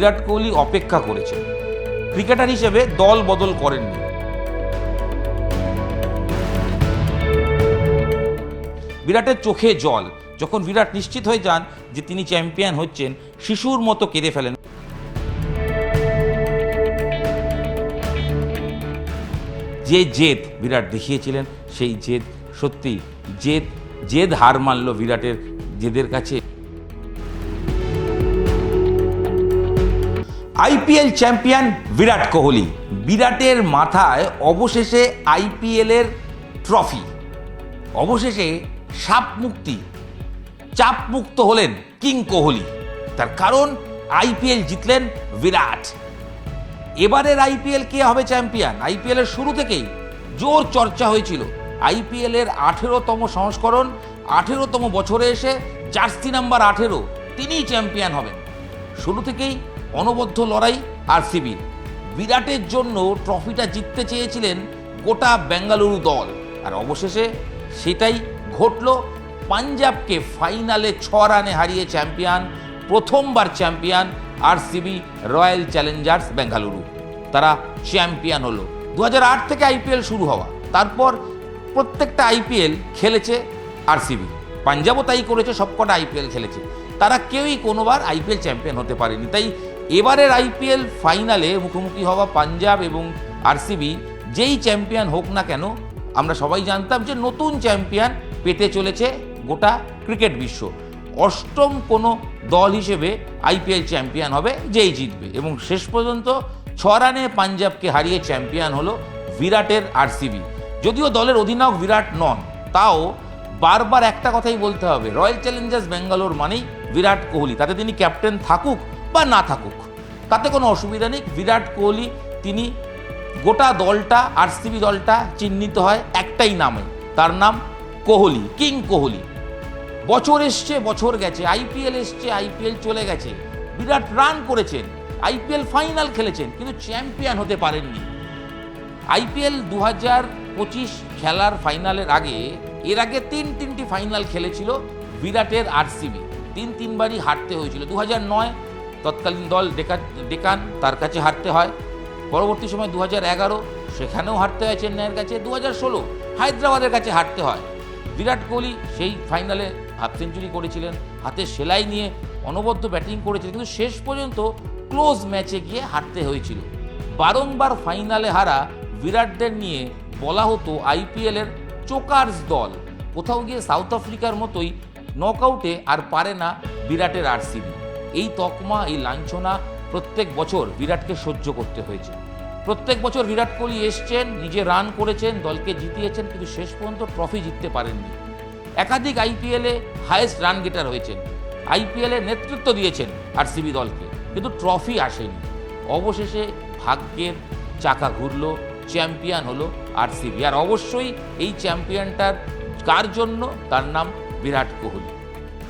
বিরাট কোহলি অপেক্ষা করেছেন। ক্রিকেটার হিসেবে দল বদল করেননি। বিরাটের চোখে জল। যখন বিরাট নিশ্চিত হয়ে যান যে তিনি চ্যাম্পিয়ন হচ্ছেন, শিশুর মতো কেঁদে ফেলেন। যে জেদ বিরাট দেখিয়েছিলেন, সেই জেদ সত্যি জেদ জেদ হার মানল বিরাটের জেদের কাছে। IPL champion Virat Kohli. বিরাটের মাথায় অবশেষে আইপিএলের ট্রফি। অবশেষে সাপ মুক্তি। চাপ মুক্ত হলেন কিং কোহলি। তার কারণ, আইপিএল জিতলেন বিরাট। এবারের আইপিএল কে হবে চ্যাম্পিয়ন? আইপিএল এর শুরু থেকেই জোর চর্চা হয়েছিল। আইপিএল এর আঠেরোতম সংস্করণ, আঠেরোতম বছরে এসে জার্সি নাম্বার আঠেরো, তিনিই চ্যাম্পিয়ন হবেন। শুরু থেকেই অনবদ্য লড়াই আরসিবির বিরাটের জন্য ট্রফিটা জিততে চেয়েছিলেন গোটা বেঙ্গালুরু দল। আর অবশেষে সেটাই ঘটল। পাঞ্জাবকে ফাইনালে ছ রানে হারিয়ে চ্যাম্পিয়ন, প্রথমবার champion RCB Royal Challengers Bengaluru. তারা চ্যাম্পিয়ন হলো। দু হাজার আট থেকে আইপিএল শুরু হওয়া। তারপর প্রত্যেকটা আইপিএল খেলেছে আরসিবি পাঞ্জাবও তাই করেছে, সবকটা আইপিএল খেলেছে। তারা কেউই কোনোবার আইপিএল চ্যাম্পিয়ন হতে পারেনি। তাই এবারের আইপিএল ফাইনালে মুখোমুখি হওয়া পাঞ্জাব এবং আরসিবি যেই চ্যাম্পিয়ন হোক না কেন, আমরা সবাই জানতাম যে নতুন চ্যাম্পিয়ন পেতে চলেছে গোটা ক্রিকেট বিশ্ব। অষ্টম কোনো দল হিসেবে আইপিএল চ্যাম্পিয়ন হবে যেই জিতবে এবং শেষ পর্যন্ত ছ রানে পাঞ্জাবকে হারিয়ে চ্যাম্পিয়ন হলো বিরাটের আরসিবি। যদিও দলের অধিনায়ক বিরাট নন, তাও বারবার একটা কথাই বলতে হবে, রয়্যাল চ্যালেঞ্জার্স ব্যাঙ্গালোর মানেই বিরাট কোহলি, তাতে তিনি ক্যাপ্টেন থাকুক বা না থাকুক। তাতে কোনো অসুবিধা নেই। বিরাট কোহলি, তিনি গোটা দলটা, আরসিবি দলটা চিহ্নিত হয় একটাই নামে। তার নাম কোহলি, কিং কোহলি। বছর এসছে, বছর গেছে। আইপিএল এসছে, আইপিএল চলে গেছে। বিরাট রান করেছেন, আইপিএল ফাইনাল খেলেছেন, কিন্তু চ্যাম্পিয়ন হতে পারেননি। আইপিএল দু হাজার পঁচিশ খেলার ফাইনালের আগে, এর আগে তিন তিনটি ফাইনাল খেলেছিল বিরাটের আরসিবি। তিন তিনবারই হারতে হয়েছিল। দু হাজার নয় তৎকালীন দল ডেকা, ডেকান তার কাছে হারতে হয়। পরবর্তী সময় দু এগারো, সেখানেও হারতে হয় চেন্নাইয়ের কাছে। দু হাজার ষোলো, হায়দ্রাবাদের কাছে হারতে হয়। বিরাট কোহলি সেই ফাইনালে হাফ সেঞ্চুরি করেছিলেন, হাতে সেলাই নিয়ে অনবদ্য ব্যাটিং করেছিলেন, কিন্তু শেষ পর্যন্ত ক্লোজ ম্যাচে গিয়ে হারতে হয়েছিল। বারংবার ফাইনালে হারা বিরাটদের নিয়ে বলা হতো আইপিএলের চোকার্স দল। কোথাও গিয়ে সাউথ আফ্রিকার মতোই নকআউটে আর পারে না বিরাটের আরসিবি। এই তকমা, এই লাঞ্ছনা প্রত্যেক বছর বিরাটকে সহ্য করতে হয়েছে। প্রত্যেক বছর বিরাট কোহলি এসছেন, নিজে রান করেছেন, দলকে জিতিয়েছেন, কিন্তু শেষ পর্যন্ত ট্রফি জিততে পারেননি। একাধিক আইপিএলে হায়েস্ট রান গেটার হয়েছেন। আইপিএলে নেতৃত্ব দিয়েছেন আরসিবি দলকে, কিন্তু ট্রফি আসেনি। অবশেষে ভাগ্যের চাকা ঘুরলো চ্যাম্পিয়ন হলো আরসিবি আর অবশ্যই এই চ্যাম্পিয়নটার কার জন্য? তার নাম Virat Kohli.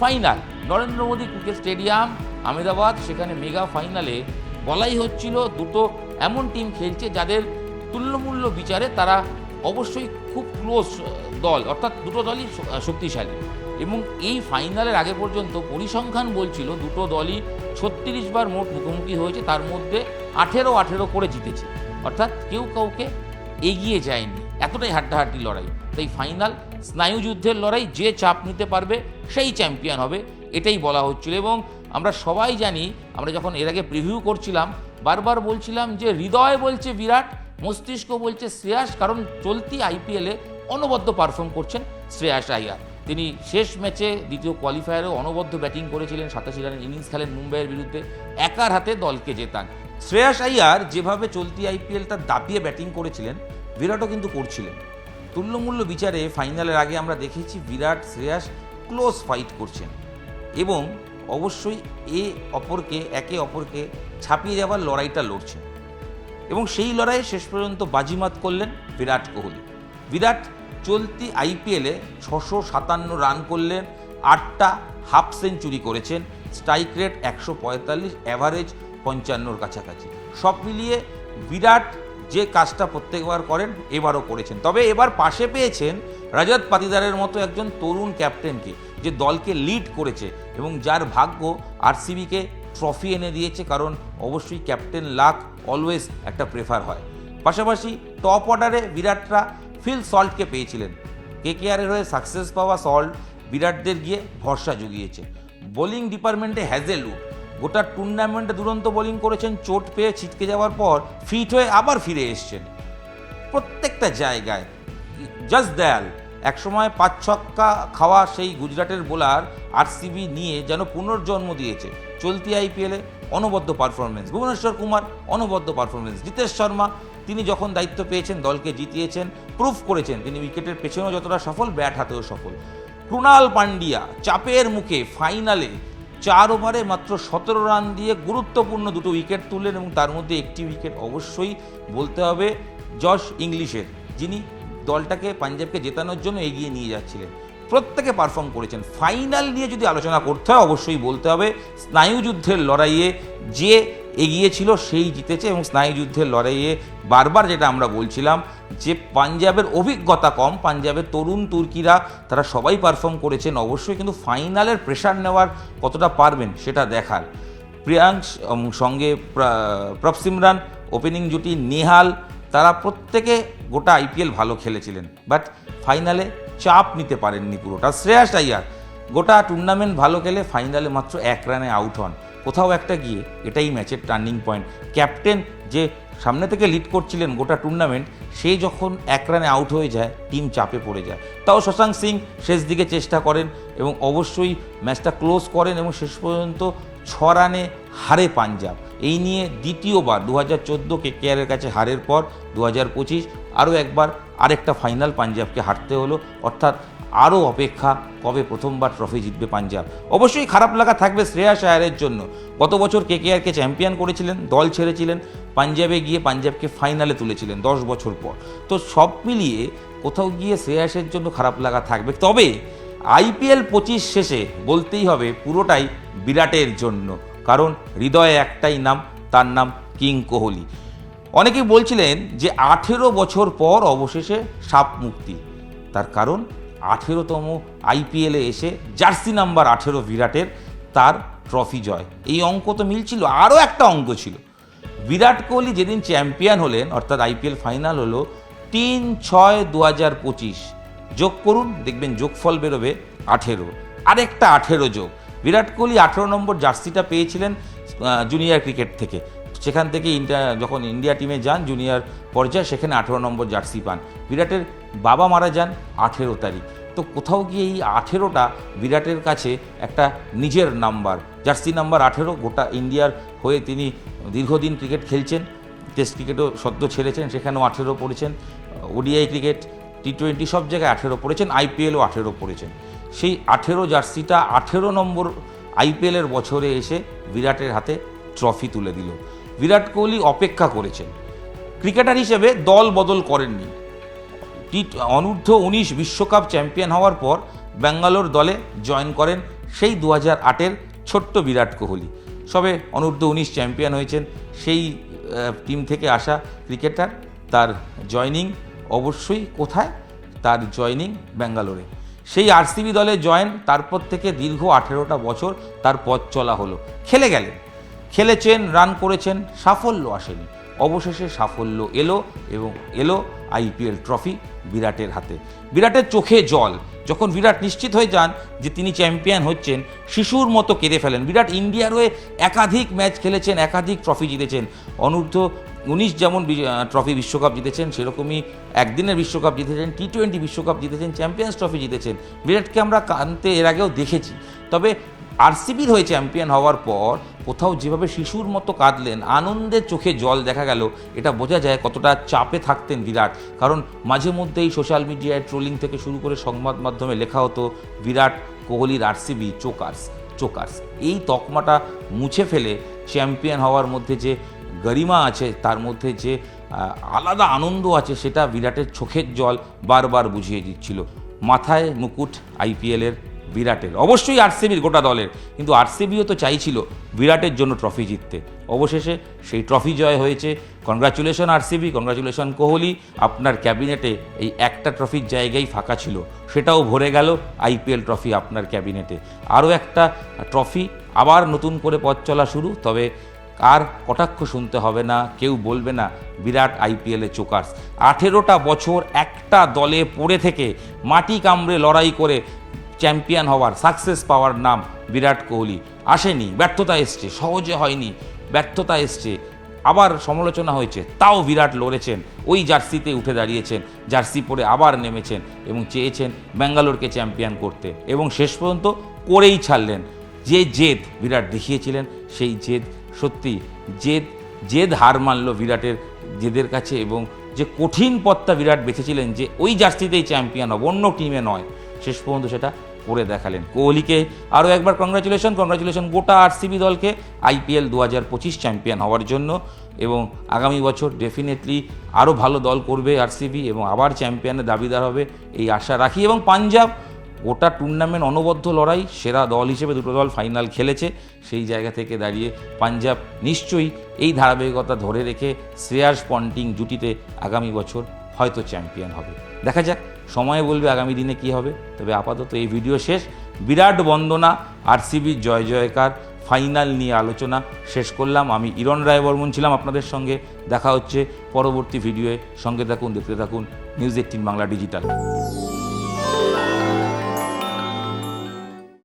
Final. Narendra Modi cricket stadium, Ahmedabad, সেখানে মেগা ফাইনালে বলাই হচ্ছিল দুটো এমন টিম খেলছে যাদের তুল্যমূল্য বিচারে তারা অবশ্যই খুব ক্লোজ দল, অর্থাৎ দুটো দলই শক্তিশালী। এবং এই ফাইনালের আগে পর্যন্ত পরিসংখ্যান বলছিল দুটো দলই ছত্রিশ বার মোট মুখোমুখি হয়েছে, তার মধ্যে আঠেরো আঠেরো করে জিতেছে। অর্থাৎ কেউ কাউকে এগিয়ে যায়নি। এতটাই হাড্ডাহাড্ডি লড়াই। তাই ফাইনাল স্নায়ুযুদ্ধের লড়াই যে চাপ নিতে পারবে, সেই চ্যাম্পিয়ন হবে, এটাই বলা হচ্ছিল। এবং আমরা সবাই জানি, আমরা যখন এর আগে প্রিভিউ করছিলাম, বারবার বলছিলাম যে হৃদয় বলছে বিরাট, মস্তিষ্ক বলছে শ্রেয়াস, কারণ চলতি আইপিএলে অনবদ্য পারফর্ম করছেন শ্রেয়াস আইয়ার তিনি শেষ ম্যাচে দ্বিতীয় কোয়ালিফায়ারেও অনবদ্য ব্যাটিং করেছিলেন, সাতাশি রানের ইনিংস খেলেন মুম্বাইয়ের বিরুদ্ধে, একার হাতে দলকে জেতান। শ্রেয়াস আইয়ার যেভাবে চলতি আইপিএলটা দাপিয়ে ব্যাটিং করেছিলেন বিরাটও কিন্তু করছিলেন। তুল্যমূল্য বিচারে ফাইনালের আগে আমরা দেখেছি বিরাট শ্রেয়াস ক্লোজ ফাইট করছেন এবং অবশ্যই এ অপরকে, একে অপরকে ছাপিয়ে যাওয়ার লড়াইটা লড়ছেন এবং সেই লড়াইয়ে শেষ পর্যন্ত বাজিমাত করলেন বিরাট কোহলি। বিরাট চলতি আইপিএলে ছশো সাতান্ন রান করলেন, আটটা হাফ সেঞ্চুরি করেছেন, স্ট্রাইক রেট একশো পঁয়তাল্লিশ অ্যাভারেজ পঞ্চান্নর কাছাকাছি। সব মিলিয়ে বিরাট যে কাজটা প্রত্যেকবার করেন, এবারও করেছেন। তবে এবার পাশে পেয়েছেন রাজাত পাতিদারের মতো একজন তরুণ ক্যাপ্টেনকে, যে দলকে লিড করেছে এবং যার ভাগ্য আরসিবিকে ট্রফি এনে দিয়েছে, কারণ অবশ্যই ক্যাপ্টেন লাক অলওয়েজ একটা প্রেফার হয়। পাশাপাশি টপ অর্ডারে বিরাটরা ফিল সল্টকে পেয়েছিলেন। কে কেআরের হয়ে সাকসেস পাওয়া সল্ট বিরাটদের গিয়ে ভরসা জুগিয়েছে। বোলিং ডিপার্টমেন্টে হ্যাজেলউড গোটা টুর্নামেন্টে দুরন্ত বোলিং করেছেন, চোট পেয়ে ছিটকে যাওয়ার পর ফিট হয়ে আবার ফিরে এসছেন। প্রত্যেকটা জায়গায়। জাস্ট দয়াল একসময় পাঁচ ছক্কা খাওয়া সেই গুজরাটের বোলার আরসিবি নিয়ে যেন পুনর্জন্ম দিয়েছে। চলতি আইপিএলে অনবদ্য পারফরমেন্স ভুবনেশ্বর কুমার, অনবদ্য পারফরমেন্স জিতেশ শর্মা, তিনি যখন দায়িত্ব পেয়েছেন, দলকে জিতিয়েছেন প্রুফ করেছেন, তিনি উইকেটের পেছনেও যতটা সফল ব্যাট হাতেও সফল। ক্রুণাল পান্ডিয়া চাপের মুখে ফাইনালে চার ওভারে মাত্র সতেরো রান দিয়ে গুরুত্বপূর্ণ দুটো উইকেট তুললেন এবং তার মধ্যে একটি উইকেট অবশ্যই বলতে হবে জশ ইংলিশের, যিনি দলটাকে পাঞ্জাবকে জেতানোর জন্য এগিয়ে নিয়ে যাচ্ছিলেন। প্রত্যেকে পারফর্ম করেছেন। ফাইনাল নিয়ে যদি আলোচনা করতে হয়, অবশ্যই বলতে হবে, স্নায়ুযুদ্ধের লড়াইয়ে যে এগিয়েছিল, সেই জিতেছে এবং স্নায়ুযুদ্ধের লড়াইয়ে বারবার যেটা আমরা বলছিলাম যে পাঞ্জাবের অভিজ্ঞতা কম, পাঞ্জাবের তরুণ তুর্কিরা তারা সবাই পারফর্ম করেছেন অবশ্যই, কিন্তু ফাইনালের প্রেশার নেওয়ার কতটা পারবেন সেটা দেখার। প্রিয়াংশ সঙ্গে প্রা- প্রভসিমরান ওপেনিং জুটি, নেহাল, তারা প্রত্যেকে গোটা আইপিএল ভালো খেলেছিলেন বাট ফাইনালে চাপ নিতে পারেননি পুরোটা। শ্রেয়াস আইয়ার, গোটা টুর্নামেন্ট ভালো খেলে ফাইনালে মাত্র এক রানে আউট হন। কোথাও একটা গিয়ে এটাই ম্যাচের টার্নিং পয়েন্ট ক্যাপ্টেন যে সামনে থেকে লিড করছিলেন গোটা টুর্নামেন্ট সে যখন এক রানে আউট হয়ে যায় টিম চাপে পড়ে যায়। তাও শশাঙ্ক সিং শেষ দিকে চেষ্টা করেন এবং অবশ্যই ম্যাচটা ক্লোজ করেন এবং শেষ পর্যন্ত ছ রানে হারে পাঞ্জাব। এই নিয়ে দ্বিতীয়বার দু হাজার চোদ্দ কেকেআরের কাছে হারের পর দু হাজার পঁচিশ আরও একবার আরেকটা ফাইনাল পাঞ্জাবকে হারতে হলো। অর্থাৎ আরও অপেক্ষা কবে প্রথমবার ট্রফি জিতবে পাঞ্জাব। অবশ্যই খারাপ লাগা থাকবে শ্রেয়াস আয়ারের জন্য। গত বছর কেকেআরকে চ্যাম্পিয়ন করেছিলেন, দল ছেড়েছিলেন, পাঞ্জাবে গিয়ে পাঞ্জাবকে ফাইনালে তুলেছিলেন দশ বছর পর। তো সব মিলিয়ে কোথাও গিয়ে শ্রেয়াসের জন্য খারাপ লাগা থাকবে। তবে আইপিএল পঁচিশ শেষে বলতেই হবে, পুরোটাই বিরাটের জন্য। কারণ হৃদয়ে একটাই নাম, তার নাম কিং কোহলি। অনেকেই বলছিলেন যে আঠেরো বছর পর অবশেষে সাপ মুক্তি। তার কারণ আঠেরোতম আইপিএলে এসে জার্সি নাম্বার আঠেরো বিরাটের তার ট্রফি জয়। এই অঙ্ক তো মিলছিল, আরও একটা অঙ্ক ছিল। বিরাট কোহলি যেদিন চ্যাম্পিয়ন হলেন, অর্থাৎ আইপিএল ফাইনাল হলো তিন ছয় দু হাজার পঁচিশ। যোগ করুন, দেখবেন যোগফল বেরোবে আঠেরো। আরেকটা আঠেরো যোগ। বিরাট কোহলি আঠেরো নম্বর জার্সিটা পেয়েছিলেন জুনিয়র ক্রিকেট থেকে। সেখান থেকে ইন্ডিয়া, যখন ইন্ডিয়া টিমে যান জুনিয়র পর্যায়ে, সেখানে আঠেরো নম্বর জার্সি পান। বিরাটের বাবা মারা যান আঠেরো তারিখ। তো কোথাও গিয়ে এই আঠেরোটা বিরাটের কাছে একটা নিজের নাম্বার? জার্সি নাম্বার আঠেরো, গোটা ইন্ডিয়ার হয়ে তিনি দীর্ঘদিন ক্রিকেট খেলছেন, টেস্ট ক্রিকেটও সদ্য ছেড়েছেন, সেখানেও আঠেরো পড়েছেন। ওডিআই ক্রিকেট টি টোয়েন্টি সব জায়গায় আঠেরো পড়েছেন আইপিএলও আঠেরো পড়েছেন। সেই আঠেরো জার্সিটা আঠেরো নম্বর আইপিএলের বছরে এসে বিরাটের হাতে ট্রফি তুলে দিল। বিরাট কোহলি অপেক্ষা করেছেন। ক্রিকেটার হিসেবে দল বদল করেননি। টি অনূর্ধ্ব উনিশ বিশ্বকাপ চ্যাম্পিয়ন হওয়ার পর ব্যাঙ্গালোর দলে জয়েন করেন সেই দু হাজার আটের ছোট্ট বিরাট কোহলি। সবে অনূর্ধ্ব উনিশ চ্যাম্পিয়ন হয়েছেন সেই টিম থেকে আসা ক্রিকেটার। তার জয়নিং অবশ্যই কোথায়? তার জয়নিং ব্যাঙ্গালোরে। সেই আরসিবি দলে জয়েন, তারপর থেকে দীর্ঘ আঠেরোটা বছর তার পথ চলা হলো। খেলে গেলেন। খেলেছেন, রান করেছেন, সাফল্য আসেনি। অবশেষে সাফল্য এলো এবং এলো আইপিএল ট্রফি বিরাটের হাতে। বিরাটের চোখে জল। যখন বিরাট নিশ্চিত হয়ে যান যে তিনি চ্যাম্পিয়ন হচ্ছেন, শিশুর মতো কেঁদে ফেলেন। বিরাট ইন্ডিয়ার হয়ে একাধিক ম্যাচ খেলেছেন, একাধিক ট্রফি জিতেছেন। অনূর্ধ্ব উনিশ যেমন ট্রফি বিশ্বকাপ জিতেছেন, সেরকমই একদিনের বিশ্বকাপ জিতেছেন টি টোয়েন্টি বিশ্বকাপ জিতেছেন, চ্যাম্পিয়ন্স ট্রফি জিতেছেন। বিরাটকে আমরা কানতে এর আগেও দেখেছি। তবে আরসিবির হয়ে চ্যাম্পিয়ন হওয়ার পর কোথাও যেভাবে শিশুর মতো কাঁদলেন আনন্দের চোখে জল দেখা গেল, এটা বোঝা যায় কতটা চাপে থাকতেন বিরাট। কারণ মাঝে মধ্যেই সোশ্যাল মিডিয়ায় ট্রোলিং থেকে শুরু করে সংবাদ মাধ্যমে লেখা হতো, বিরাট কোহলির আরসিবি, চোকার্স চোকার্স। এই তকমাটা মুছে ফেলে চ্যাম্পিয়ন হওয়ার মধ্যে যে গরিমা আছে, তার মধ্যে যে আলাদা আনন্দ আছে, সেটা বিরাটের চোখের জল বারবার বুঝিয়ে দিচ্ছিল। মাথায় মুকুট আইপিএলের বিরাটের। অবশ্যই আরসিবির গোটা দলের। কিন্তু আরসিবিও তো চাইছিল বিরাটের জন্য ট্রফি জিততে। অবশেষে সেই ট্রফি জয় হয়েছে। Congratulation RCB. কংগ্রাচুলেশন কোহলি। আপনার ক্যাবিনেটে এই একটা ট্রফির জায়গায় ফাঁকা ছিল। সেটাও ভরে গেল আইপিএল ট্রফি আপনার ক্যাবিনেটে। আরও একটা ট্রফি আবার নতুন করে পথ চলা শুরু। তবে আর কটাক্ষ শুনতে হবে না, কেউ বলবে না, বিরাট আইপিএলে চোকার্স। আঠেরোটা বছর একটা দলে পড়ে থেকে মাটি কামড়ে লড়াই করে চ্যাম্পিয়ন হওয়ার সাকসেস পাওয়ার নাম বিরাট কোহলি। আসেনি, ব্যর্থতা এসছে, সহজে হয়নি, ব্যর্থতা এসছে। আবার সমালোচনা হয়েছে, তাও বিরাট লড়েছেন। ওই জার্সিতে উঠে দাঁড়িয়েছেন, জার্সি পরে আবার নেমেছেন এবং চেয়েছেন ব্যাঙ্গালোরকে চ্যাম্পিয়ন করতে। এবং শেষ পর্যন্ত করেই ছাড়লেন। যে জেদ বিরাট দেখিয়েছিলেন, সেই জেদ, সত্যি, জেদ জেদ হার মানল বিরাটের, জেদের কাছে এবং যে কঠিন পথটা বিরাট বেঁচেছিলেন যে ওই জার্সিতেই চ্যাম্পিয়ন হব, অন্য টিমে নয়। শেষ পর্যন্ত সেটা করে দেখালেন। কোহলিকে আরও একবার কংগ্রাচুলেশন কংগ্রাচুলেশন গোটা আরসিবি দলকে আইপিএল দু হাজার পঁচিশ চ্যাম্পিয়ন হওয়ার জন্য এবং আগামী বছর ডেফিনেটলি আরও ভালো দল করবে আরসিবি এবং আবার চ্যাম্পিয়নের দাবিদার হবে এই আশা রাখি এবং পাঞ্জাব গোটা টুর্নামেন্ট অনবদ্য লড়াই, সেরা দল হিসেবে দুটো দল ফাইনাল খেলেছে, সেই জায়গা থেকে দাঁড়িয়ে পাঞ্জাব নিশ্চয়ই এই ধারাবাহিকতা ধরে রেখে শ্রেয়াস পন্টিং জুটিতে আগামী বছর হয়তো চ্যাম্পিয়ন হবে। দেখা যাক, সময় বলবে আগামী দিনে কি হবে। তবে আপাতত এই ভিডিও শেষ। বিরাট বন্দনা আরসিবির জয় জয়কার, ফাইনাল নিয়ে আলোচনা শেষ করলাম। আমি ইরন রায় বর্মন ছিলাম আপনাদের সঙ্গে। দেখা হচ্ছে পরবর্তী ভিডিওয়ে। সঙ্গে থাকুন, দেখতে থাকুন, নিউজ এইটিন বাংলা ডিজিটাল।